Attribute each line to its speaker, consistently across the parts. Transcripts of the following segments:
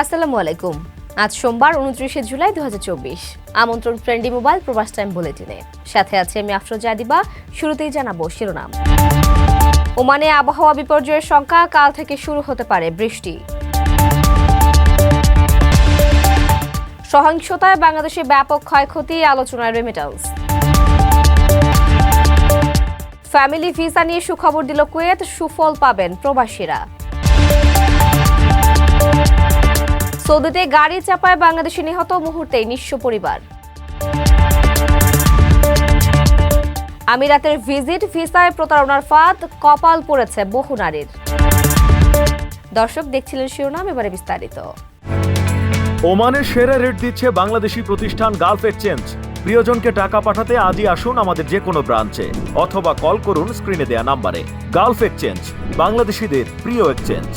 Speaker 1: আসসালামু আলাইকুম। আজ সোমবার, উনত্রিশে জুলাই দু আমন্ত্রণ ফ্রেন্ডলি মোবাইল প্রবাস টাইম বুলেটিনে। সাথে আছে আমি আফরোজা দিবা শুরুতেই জানাব শিরোনাম। ওমানে আবহাওয়া বিপর্যয়ের সংখ্যা কাল থেকে শুরু হতে পারে বৃষ্টি। সহিংসতায় বাংলাদেশে ব্যাপক ক্ষয়ক্ষতি, আলোচনায় রেমিটান্স ফ্যামিলি ভিসা নিয়ে সুখবর দিল কুয়েত। সুফল পাবেন প্রবাসীরা। সৌদিতে গাড়ি চাপায় বাংলাদেশি নিহত মুহূর্তেই নিঃস্ব পরিবার। আমিরাতের ভিজিট, ভিসায় প্রতারণার ফাঁদ, কপাল পড়েছে বহু নারীর। দর্শক দেখছিলেন শিরোনাম, এবারে বিস্তারিত।
Speaker 2: ওমানের সেরা রেট দিচ্ছে বাংলাদেশি প্রতিষ্ঠান গালফ এক্সচেঞ্জ। প্রিয়জনকে টাকা পাঠাতে আজই আসুন আমাদের যে কোনো ব্রাঞ্চে, অথবা কল করুন স্ক্রিনে দেয়া নাম্বারে। গালফ এক্সচেঞ্জ, বাংলাদেশিদের প্রিয় এক্সচেঞ্জ।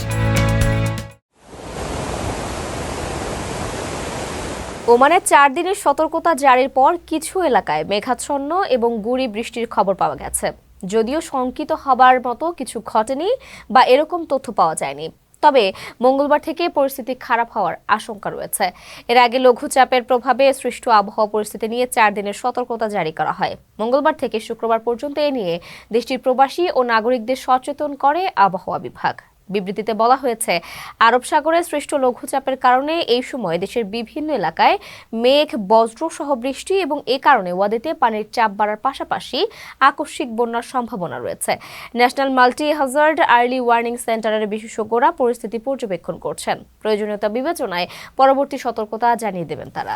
Speaker 1: ওমানে চার দিনের সতর্কতা জারির পর কিছু এলাকায় মেঘাচ্ছন্ন এবং গুড়ি বৃষ্টির খবর পাওয়া গেছে। যদিও শঙ্কিত হবার মতো কিছু ঘটেনি বা এরকম তথ্য পাওয়া যায়নি। তবে মঙ্গলবার থেকে পরিস্থিতি খারাপ হওয়ার আশঙ্কা রয়েছে। এর আগে লঘুচাপের প্রভাবে সৃষ্ট আবহাওয়া পরিস্থিতি নিয়ে চার দিনের সতর্কতা জারি করা হয়। মঙ্গলবার থেকে শুক্রবার পর্যন্ত এ নিয়ে দেশটির প্রবাসী ও নাগরিকদের সচেতন করে আবহাওয়া বিভাগ। বিবৃতিতে বলা হয়েছে, আরব সাগরে সৃষ্ট লঘুচাপের কারণে এই সময় দেশের বিভিন্ন এলাকায় মেঘ, বজ্র সহ বৃষ্টি এবং এ কারণে ওয়াদিতে পানির চাপ বাড়ার পাশাপাশি আকস্মিক বন্যার সম্ভাবনা রয়েছে। National multi hazard early warning সেন্টারের বিশেষজ্ঞরা পরিস্থিতি পর্যবেক্ষণ করছেন। প্রয়োজনীয়তা বিবেচনায় পরবর্তী সতর্কতা জানিয়ে দেবেন তারা।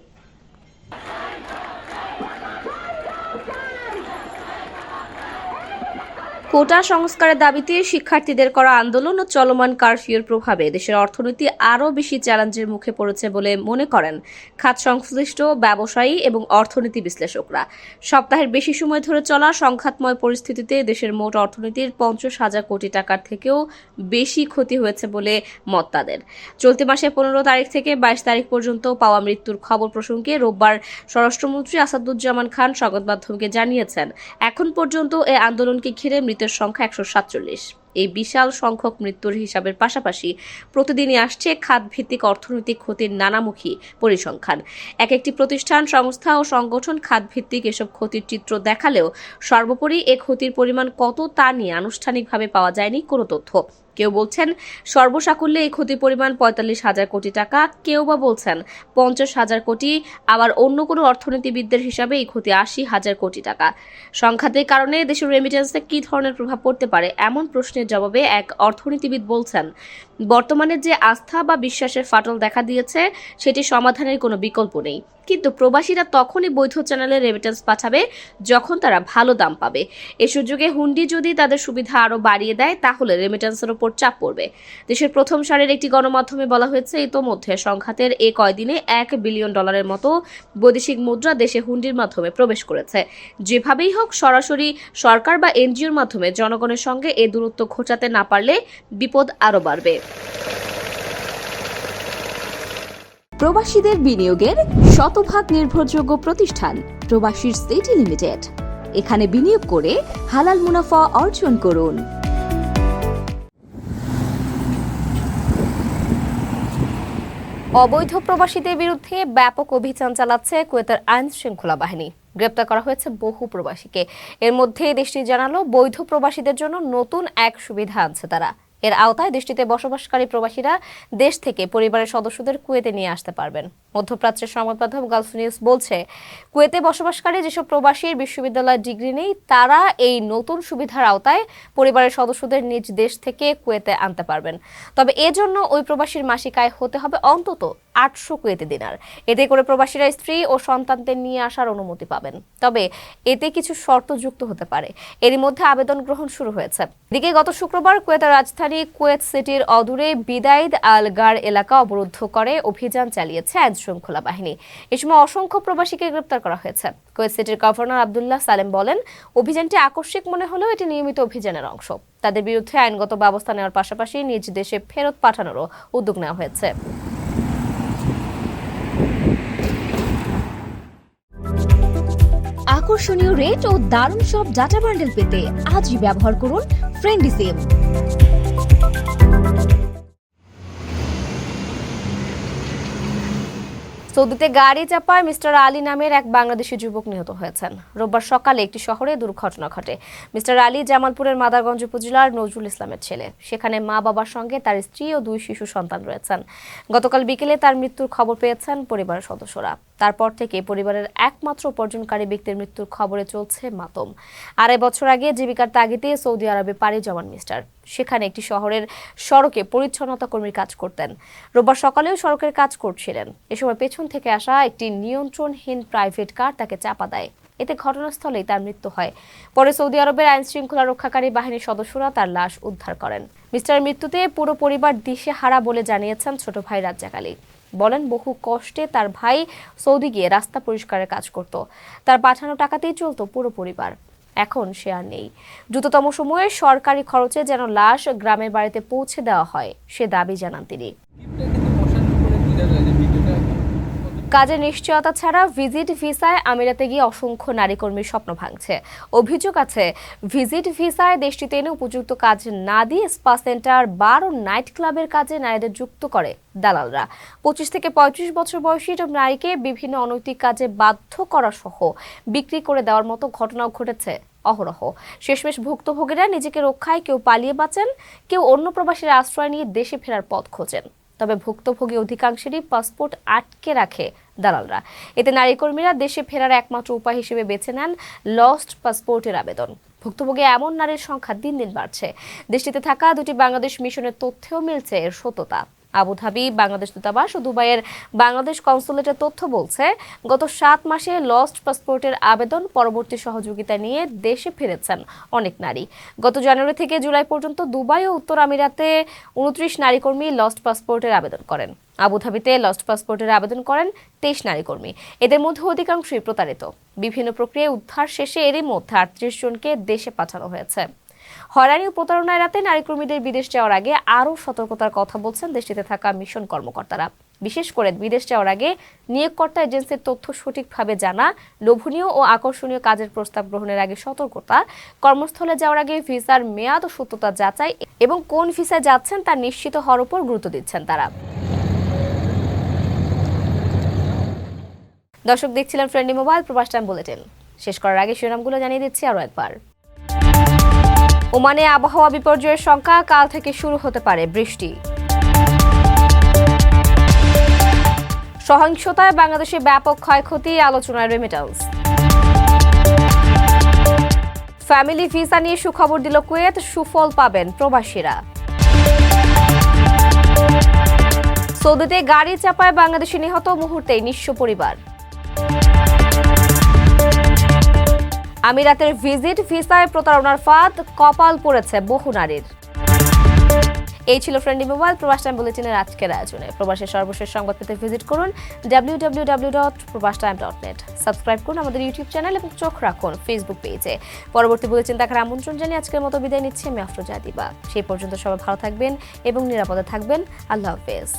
Speaker 1: কোটা সংস্কারের দাবিতে শিক্ষার্থীদের করা আন্দোলন ও চলমান কারফিউর প্রভাবে দেশের অর্থনীতি আরও বেশি চ্যালেঞ্জের মুখে পড়েছে বলে মনে করেন খাত সংশ্লিষ্ট, ব্যবসায়ী এবং অর্থনীতি বিশ্লেষকরা। সপ্তাহের বেশি সময় ধরে চলা সংঘাতময় পরিস্থিতিতে দেশের মোট অর্থনীতির পঞ্চাশ হাজার কোটি টাকার থেকেও বেশি ক্ষতি হয়েছে বলে মত তাদের। চলতি মাসে পনেরো তারিখ থেকে বাইশ তারিখ পর্যন্ত পাওয়া মৃত্যুর খবর প্রসঙ্গে রোববার স্বরাষ্ট্রমন্ত্রী আসাদুজ্জামান খান সংবাদ মাধ্যমকে জানিয়েছেন, এখন পর্যন্ত এই আন্দোলনকে ঘিরে মৃতের সংখ্যা একশো সাতচল্লিশ। এই বিশাল সংখ্যক মৃত্যুর হিসাবের পাশাপাশি প্রতিদিনই আসছে খাতভিত্তিক অর্থনৈতিক ক্ষতির নানামুখী পরিসংখ্যান। এক একটি প্রতিষ্ঠান, সংস্থা ও সংগঠন খাতভিত্তিক এসব ক্ষতির চিত্র দেখালেও সর্বোপরি এ ক্ষতির পরিমাণ কত তা নিয়ে আনুষ্ঠানিকভাবে পাওয়া যায়নি কোনো তথ্য। কেউ বলছেন, সর্বসাকুল্যে এই ক্ষতির পরিমাণ পঁয়তাল্লিশ হাজার কোটি টাকা। কেউ বা বলছেন, পঞ্চাশ হাজার কোটি, আবার অন্য কোনো অর্থনীতিবিদদের হিসাবে এই ক্ষতি আশি হাজার কোটি টাকা। সংঘাতের কারণে দেশের রেমিটেন্সে কী ধরনের প্রভাব পড়তে পারে? এমন প্রশ্নের জবাবে এক অর্থনীতিবিদ বলছেন, বর্তমানে যে আস্থা বা বিশ্বাসের ফাটল দেখা দিয়েছে সেটি সমাধানের কোনো বিকল্প নেই। কিন্তু প্রবাসীরা তখনই বৈধ চ্যানেলে রেমিটেন্স পাঠাবে যখন তারা ভালো দাম পাবে। এ সুযোগে হুন্ডি যদি তাদের সুবিধা আরও বাড়িয়ে দেয়, তাহলে রেমিটেন্সের ওপর চাপ পড়বে। দেশের প্রথম সারির একটি গণমাধ্যমে বলা হয়েছে, ইতোমধ্যে সংঘাতের এ কয়দিনে এক বিলিয়ন ডলারের মতো বৈদেশিক মুদ্রা দেশে হুন্ডির মাধ্যমে প্রবেশ করেছে। যেভাবেই হোক, সরাসরি সরকার বা এনজিওর মাধ্যমে জনগণের সঙ্গে এ দূরত্ব ঘোচাতে না পারলে বিপদ আরও বাড়বে।
Speaker 3: প্রবাসীদের বিনিয়োগের শতভাগ নির্ভরযোগ্য প্রতিষ্ঠান প্রবাসীর সিটি লিমিটেড। এখানে বিনিয়োগ করে হালাল মুনাফা অর্জন করুন।
Speaker 1: অবৈধ প্রবাসীদের বিরুদ্ধে ব্যাপক অভিযান চালাচ্ছে কুয়েতের আইন শৃঙ্খলা বাহিনী। গ্রেপ্তার করা হয়েছে বহু প্রবাসীকে। এর মধ্যে দেশটি জানালো, বৈধ প্রবাসীদের জন্য নতুন এক সুবিধা আনছে তারা। এর আওতায় দেশটিতে বসবাসকারী প্রবাসীরা দেশ থেকে পরিবারের সদস্যদের কুয়েতে নিয়ে আসতে পারবেন। মধ্যপ্রাচ্যের সংবাদ মাধ্যম গালফ নিউজ বলছে, কুয়েতে বসবাসকারী যেসব প্রবাসীর বিশ্ববিদ্যালয় ডিগ্রি নেই, তারা এই নতুন সুবিধার আওতায় পরিবারের সদস্যদের নিজ দেশ থেকে কুয়েতে আনতে পারবেন। তবে এজন্য ওই প্রবাসীর মাসিক আয় হতে হবে অন্তত আটশো কুয়েতে দিনার। এতে করে প্রবাসীরা স্ত্রী ও সন্তানদের নিয়ে আসার অনুমতি পাবেন। তবে এতে কিছু শর্ত যুক্ত হতে পারে। এরই মধ্যে আবেদন গ্রহণ শুরু হয়েছে। এদিকে গত শুক্রবার কুয়েতের রাজধানী কুয়েত সিটির অদূরে বিদাইদ আল গার এলাকা অবরুদ্ধ করে অভিযান চালিয়েছে আইন শৃঙ্খলা বাহিনী। এ সময় অসংখ্য প্রবাসীকে গ্রেপ্তার করা হয়েছে। কুয়েত সিটির গভর্নর আবদুল্লাহ সালেম বলেন, অভিযানটি আকস্মিক মনে হলেও এটি নিয়মিত অভিযানের অংশ। তাদের বিরুদ্ধে আইনগত ব্যবস্থা নেওয়ার পাশাপাশি নিজ দেশে ফেরত পাঠানোরও উদ্যোগ নেওয়া হয়েছে।
Speaker 3: আকর্ষণীয় রেট ও দারুণ সব ডাটা বান্ডেল পেতে আজই ব্যবহার করুন ফ্রেন্ডি সিম
Speaker 1: সৌদিতে গাড়ি চাপায় মিস্টার আলী নামের এক বাংলাদেশি যুবক নিহত হয়েছেন। রোববার সকালে একটি শহরে দুর্ঘটনা ঘটে। মিস্টার আলী জামালপুরের মাদারগঞ্জ উপজেলার নজরুল ইসলামের ছেলে। সেখানে মা বাবার সঙ্গে তার স্ত্রী ও দুই শিশু সন্তান রয়েছেন। গতকাল বিকেলে তার মৃত্যুর খবর পেয়েছেন পরিবারের সদস্যরা। তারপর থেকে পরিবারের একমাত্র উপার্জনকারী ব্যক্তির মৃত্যুর খবরে চলছে মাতম। আড়াই বছর আগে জীবিকার তাগিদে সৌদি আরবে পাড়ি জমান মিস্টার। সেখানে একটি শহরের সড়কে পরিচ্ছন্নতা কর্মীর কাজ করতেন। রোববার সকালেও সড়কের কাজ করছিলেন। এ সময় পেছন থেকে আসা একটি নিয়ন্ত্রণহীন প্রাইভেট কার তাকে চাপা দেয়। এতে ঘটনাস্থলেই তার মৃত্যু হয়। পরে সৌদি আরবের আইন শৃঙ্খলা রক্ষাকারী বাহিনীর সদস্যরা তার লাশ উদ্ধার করেন। মিস্টার মৃত্যুতে পুরো পরিবার দিশেহারা বলে জানিয়েছেন ছোট ভাই রাজ্জাক আলী। বলেন, বহু কষ্টে তার ভাই সৌদি গিয়ে রাস্তা পরিষ্কারের কাজ করত। তার পাঠানো টাকাতেই চলতো পুরো পরিবার। এখন সে আর নেই। দ্রুততম সময়ে সরকারি খরচে যেন লাশ গ্রামের বাড়িতে পৌঁছে দেওয়া হয়, সে দাবি জানান তিনি। কাজের নিশ্চয়তা ছাড়া ভিজিট ভিসায় আমিরাতে গিয়ে অসংখ্য নারী কর্মীর স্বপ্ন ভাঙছে। অভিযোগ আছে, ভিজিট ভিসায় দেশটিতে এনে উপযুক্ত কাজ না দিয়ে স্পা সেন্টার বার ও নাইট ক্লাবের কাজে নারীদের যুক্ত করে দালালরা। পঁচিশ থেকে পঁয়ত্রিশ বছর বয়সী এসব নারীকে বিভিন্ন অনৈতিক কাজে বাধ্য করা সহ বিক্রি করে দেওয়ার মতো ঘটনাও ঘটেছে অহরহ। শেষমেশ ভুক্তভোগীরা নিজেকে রক্ষায় কেউ পালিয়ে বাঁচেন, কেউ অন্য প্রবাসীর আশ্রয় নিয়ে দেশে ফেরার পথ খোঁজেন। তবে ভুক্তভোগী অধিকাংশেরই পাসপোর্ট আটকে রাখে দালালরা। এতে নারী কর্মীরা দেশে ফেরার একমাত্র উপায় হিসেবে বেছে নেন লস্ট পাসপোর্টের আবেদন। ভুক্তভোগী এমন নারীর সংখ্যা দিন দিন বাড়ছে। দেশটিতে থাকা দুটি বাংলাদেশ মিশনের তথ্যেও মিলছে এর সত্যতা। আবুধাবি, বাংলাদেশ দূতাবাস ও দুবাইয়ের বাংলাদেশ কনসুলেটের তথ্য বলছে, গত সাত মাসে লস্ট পাসপোর্টের আবেদন পরবর্তী সহযোগিতা নিয়ে দেশে ফিরেছেন অনেক নারী। গত জানুয়ারি থেকে জুলাই পর্যন্ত দুবাই ও উত্তর আমিরাতে উনত্রিশ নারী কর্মী লস্ট পাসপোর্টের আবেদন করেন। আবুধাবিতে লস্ট পাসপোর্টের আবেদন করেন তেইশ নারী কর্মী এদের মধ্যে অধিকাংশই প্রতারিত। বিভিন্ন প্রক্রিয়ায় উদ্ধার শেষে এরই মধ্যে আটত্রিশ জনকে দেশে পাঠানো হয়েছে। হয়রানি ও প্রতারণা এড়াতে নারী কর্মীদের বিদেশ যাওয়ার আগে আরও সতর্কতার কথা বলছেন দেশটিতে থাকা মিশন কর্মকর্তারা। বিশেষ করে বিদেশ যাওয়ার আগে নিয়োগকর্তা এজেন্সির তথ্য সঠিকভাবে জানা, লোভনীয় ও আকর্ষণীয় কাজের প্রস্তাব গ্রহণের আগে সতর্কতা, কর্মস্থলে যাওয়ার আগে ভিসার মেয়াদ ও সত্যতা যাচাই এবং কোন ভিসায় যাচ্ছেন তা নিশ্চিত হওয়ার উপর গুরুত্ব দিচ্ছেন তারা। দর্শক, দেখছিলেন friendly mobile Probash time bulletin. শেষ করার আগে শিরোনামগুলো জানিয়ে দিচ্ছি আরও একবার। ওমানে আবহাওয়া বিপর্যয়ের সংখ্যা কাল থেকে শুরু হতে পারে বৃষ্টি। সহিংসতায় বাংলাদেশে ব্যাপক ক্ষয়ক্ষতি, আলোচনায় রেমিটালস ফ্যামিলি ভিসা নিয়ে সুখবর দিল কুয়েত, সুফল পাবেন প্রবাসীরা। সৌদিতে গাড়ি চাপায় বাংলাদেশি নিহত মুহূর্তেই নিঃস্ব পরিবার। আমিরাতের ভিজিট, ভিসায় প্রতারণার ফাঁদ, কপাল পড়েছে বহু নারীর। এই ছিল ফ্রেন্ডলি মোবাইল প্রবাস টাইম বুলেটিনের আজকের আয়োজনে। প্রবাসের সর্বশেষ সংবাদ পেতে ভিজিট করুন W W dot dot net subscribe করুন আমাদের ইউটিউব চ্যানেল এবং চোখ রাখুন ফেসবুক পেজে পরবর্তী বুলেটিন দেখার আমন্ত্রণ জানিয়ে আজকের মতো বিদায় নিচ্ছি। আমি আফরোজা দিবা সেই পর্যন্ত সবাই ভালো থাকবেন এবং নিরাপদে থাকবেন। আল্লাহ হাফেজ।